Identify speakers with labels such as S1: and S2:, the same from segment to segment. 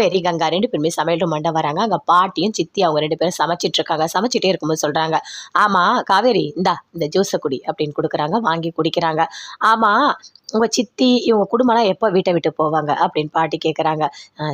S1: பெரிய கங்கா ரெண்டு பேருமே சமையல் ரூம் மண்டை வராங்க. அங்கே பாட்டியும் சித்தி அவங்க ரெண்டு பேரும் சமைச்சிட்டு இருக்காங்க. சமைச்சிட்டே இருக்கும்போது சொல்கிறாங்க ஆமாம் காவேரி இந்தா இந்த ஜூஸை குடி அப்படின்னு கொடுக்குறாங்க. வாங்கி குடிக்கிறாங்க. ஆமாம் உங்கள் சித்தி இவங்க குடும்பம்லாம் எப்போ வீட்டை விட்டு போவாங்க? அப்படின்னு பாட்டி கேட்குறாங்க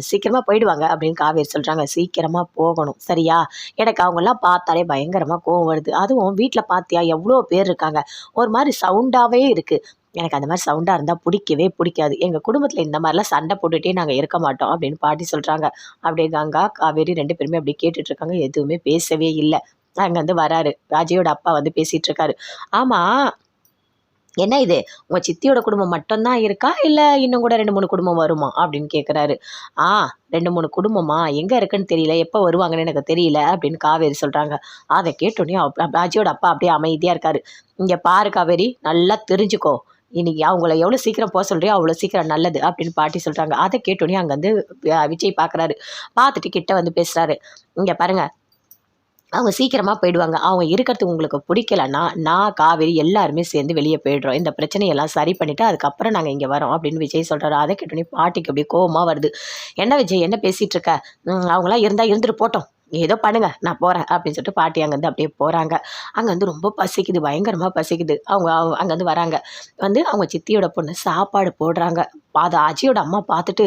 S1: சீக்கிரமாக போயிடுவாங்க அப்படின்னு காவேரி சொல்கிறாங்க சீக்கிரமாக போகணும். சரியா? எனக்கு அவங்கெல்லாம் பார்த்தாலே பயங்கரமாக கோவம் வருது. அதுவும் வீட்டில் பார்த்தியா எவ்வளோ பேர் இருக்காங்க. ஒரு மாதிரி சவுண்டாகவே இருக்குது எனக்கு அந்த மாதிரி சவுண்டாக இருந்தால் பிடிக்கவே பிடிக்காது. எங்கள் குடும்பத்தில் இந்த மாதிரிலாம் சண்டை போட்டுகிட்டே நாங்கள் இருக்க மாட்டோம் அப்படின்னு பாட்டி சொல்கிறாங்க அப்படியே கங்கா காவேரி ரெண்டு பேருமே அப்படி கேட்டுட்ருக்காங்க எதுவுமே பேசவே இல்லை. அங்கேருந்து வராரு. ராஜியோட அப்பா வந்து பேசிகிட்டு இருக்காரு. ஆமாம் என்ன இது? உங்கள் சித்தியோட குடும்பம் மட்டும்தான் இருக்கா? இல்லை இன்னும் கூட ரெண்டு மூணு குடும்பம் வருமா? அப்படின்னு கேட்குறாரு ஆ ரெண்டு மூணு குடும்பமா? எங்கே இருக்குன்னு தெரியல. எப்போ வருவாங்கன்னு எனக்கு தெரியல அப்படின்னு காவேரி சொல்கிறாங்க அதை கேட்டோன்னே ராஜியோட அப்பா அப்படியே அமைதியாக இருக்காரு. இங்கே பாரு காவேரி நல்லா தெரிஞ்சுக்கோ. இன்னைக்கு அவங்கள எவ்வளோ சீக்கிரம் போக சொல்கிறியோ அவ்வளோ சீக்கிரம் நல்லது அப்படின்னு பாட்டி சொல்கிறாங்க அதை கேட்டோன்னே அங்கே வந்து விஜய் பார்க்குறாரு பார்த்துட்டு கிட்ட வந்து பேசுகிறாரு இங்கே பாருங்கள் அவங்க சீக்கிரமாக போயிடுவாங்க. அவங்க இருக்கிறது உங்களுக்கு பிடிக்கலன்னா நான் காவேரி எல்லாருமே சேர்ந்து வெளியே போயிடுறோம். இந்த பிரச்சனையெல்லாம் சரி பண்ணிவிட்டு அதுக்கப்புறம் நாங்கள் இங்கே வரோம் அப்படின்னு விஜய் சொல்கிறாரு அதை கேட்டோன்னே பாட்டிக்கு அப்படியே கோபமாக வருது. என்ன விஜய் என்ன பேசிகிட்டு இருக்க? அவங்களாம் இருந்தால் இருந்துட்டு போட்டோம். ஏதோ பண்ணுங்க நான் போகிறேன் அப்படின்னு சொல்லிட்டு பாட்டி அங்கேருந்து அப்படியே போகிறாங்க அங்கே வந்து ரொம்ப பசிக்குது பயங்கரமாக பசிக்குது. அவங்க அங்கேருந்து வராங்க. வந்து அவங்க சித்தியோட பொண்ணு சாப்பாடு போடுறாங்க. அதை அஜியோட அம்மா பார்த்துட்டு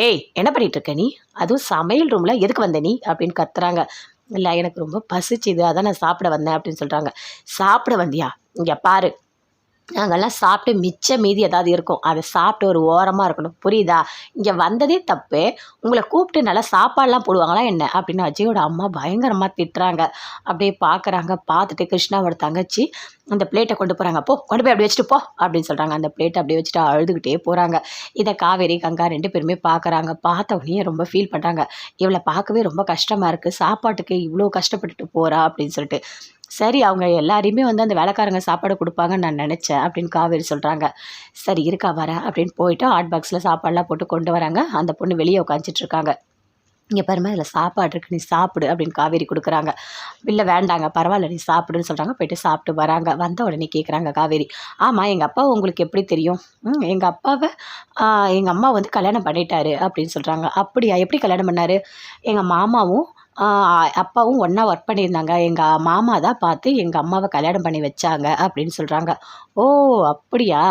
S1: ஏய் என்ன பண்ணிட்டு இருக்க நீ? அதுவும் சமையல் ரூமில் எதுக்கு வந்த நீ? அப்படின்னு கத்துறாங்க. இல்லை எனக்கு ரொம்ப பசிச்சுது அதான் நான் சாப்பிட வந்தேன் அப்படின்னு சொல்கிறாங்க சாப்பிட வந்தியா? இங்கே பாரு நாங்கள்லாம் சாப்பிட்டு மிச்ச மீதி ஏதாவது இருக்கும். அதை சாப்பிட்டு ஒரு ஓரமாக இருக்கணும். புரியுதா? இங்கே வந்ததே தப்பு. உங்களை கூப்பிட்டு நல்லா சாப்பாடெலாம் போடுவாங்களா என்ன? அப்படின்னு அஜயோட அம்மா பயங்கரமாக திட்டுறாங்க. அப்படியே பார்க்குறாங்க பார்த்துட்டு கிருஷ்ணாவோட தங்கச்சி அந்த பிளேட்டை கொண்டு போகிறாங்க போ கொண்டு போய் அப்படி வச்சுட்டு போ அப்படின்னு சொல்கிறாங்க அந்த பிளேட்டை அப்படியே வச்சுட்டு அழுதுகிட்டே போகிறாங்க இதை காவேரி கங்கா ரெண்டு பேருமே பார்க்குறாங்க பார்த்த உடனே ரொம்ப ஃபீல் பண்ணுறாங்க இவளை பார்க்கவே ரொம்ப கஷ்டமாக இருக்குது சாப்பாட்டுக்கு இவ்வளோ கஷ்டப்பட்டுட்டு போகிறா அப்படின்னு சொல்லிட்டு. சரி அவங்க எல்லாரையுமே வந்து அந்த வேலைக்காரங்க சாப்பாடு கொடுப்பாங்கன்னு நான் நினச்சேன் அப்படின்னு காவேரி சொல்கிறாங்க சரி இருக்கா வரேன் அப்படின்னு போயிட்டு ஹாட் பாக்ஸில் சாப்பாடெலாம் போட்டு கொண்டு வராங்க. அந்த பொண்ணு வெளியே உட்காந்துட்ருக்காங்க இங்கே பாருமா இதில் சாப்பாடு இருக்குது நீ சாப்பிடு அப்படின்னு காவேரி கொடுக்குறாங்க. இல்லை வேண்டாங்க பரவாயில்ல நீ சாப்பிடுன்னு சொல்கிறாங்க போயிட்டு சாப்பிட்டு வராங்க. வந்த உடனே கேட்குறாங்க காவேரி. ஆமாம் எங்கள் அப்பா உங்களுக்கு எப்படி தெரியும்? எங்கள் அப்பாவை எங்கள் அம்மா வந்து கல்யாணம் பண்ணிட்டாரு அப்படின்னு சொல்கிறாங்க அப்படியா எப்படி கல்யாணம் பண்ணார்? எங்கள் மாமாவும் அப்பாவும் ஒன்றா ஒர்க் பண்ணியிருந்தாங்க. எங்கள் மாமா தான் பார்த்து எங்கள் அம்மாவை கல்யாணம் பண்ணி வச்சாங்க அப்படின்னு சொல்கிறாங்க ஓ அப்படியா?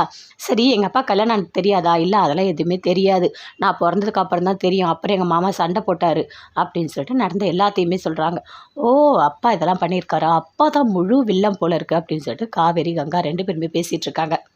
S1: சரி எங்கள் அப்பா கல்யாணம் எனக்கு தெரியாதா? இல்லை அதெல்லாம் எதுவுமே தெரியாது. நான் பிறந்ததுக்கு அப்புறம் தான் தெரியும். அப்புறம் எங்கள் மாமா சண்டை போட்டார் அப்படின்னு சொல்லிட்டு நடந்த எல்லாத்தையுமே சொல்கிறாங்க ஓ அப்பா இதெல்லாம் பண்ணியிருக்காரா? அப்பா தான் முழு வில்லம் போல இருக்குது அப்படின்னு சொல்லிட்டு காவேரி கங்கா ரெண்டு பேருமே பேசிகிட்டு இருக்காங்க.